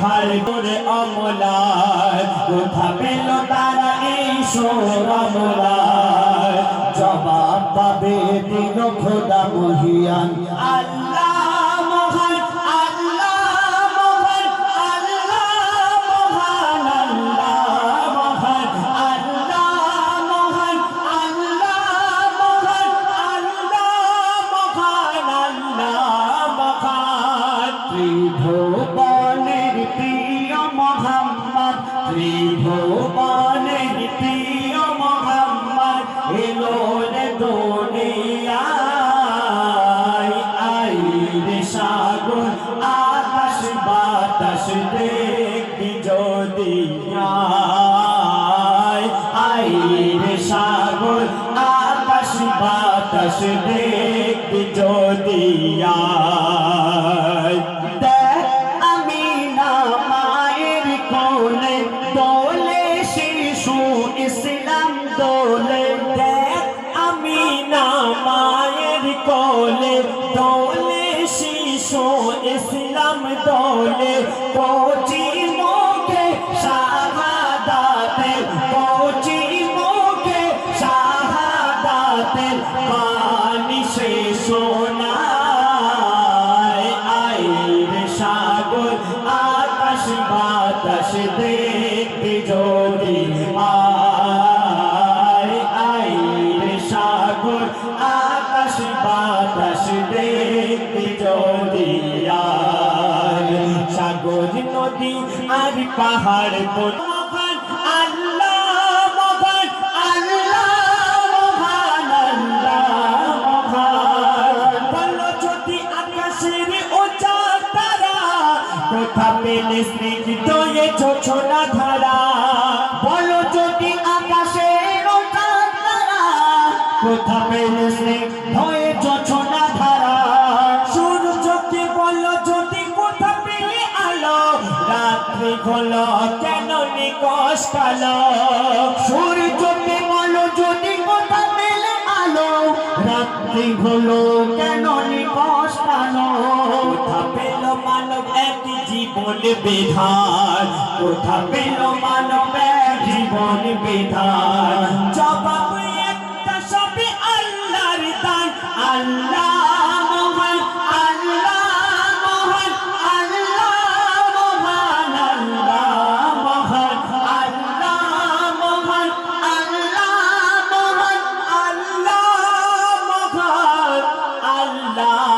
পাহাড় করে অমলায় কোথা পেল তারা এই সোরমলায় জবাব পাবে দিল খোদা মহিয়ান। আল্লাহ ত্রিভুবনের প্রিয় মোহাম্মদ এলো রে দুনিয়ায়। আই রে সাগর আকাশ বাতাস যদি আই মায়ের কোলে, দোলে শিশু ইসলাম দোলে, কোচি মুখে শাহাদাতে কোচি মুখে শাহাদাতে পানি সে সোনায় আইরে সাগর, আকাশ বাতাস দেখতে যদি আয়। আইরে সাগর বাতাস দেখতে চলিয়া সাগর, নদী আর পাহাড় বোনা কোথা পেলে স্নিগ্ধ এ ছোট ছোট ধারা। বল কোথা স্নিগ্ধ এ ছোছনা ধারা। সূর্যকে বলো, যদি কোথা পেলে আলো। রাত্রি হলো, কেন নিকশ কালো? সূর্যকে বলো, যদি কোথা পেলে আলো। রাত্রি হলো, কেন নিকশ কালো? কোথা পেল মানব এক জীবন বিধান। কোথা পেল মানব এক জীবন বিধান। আল্লাহ।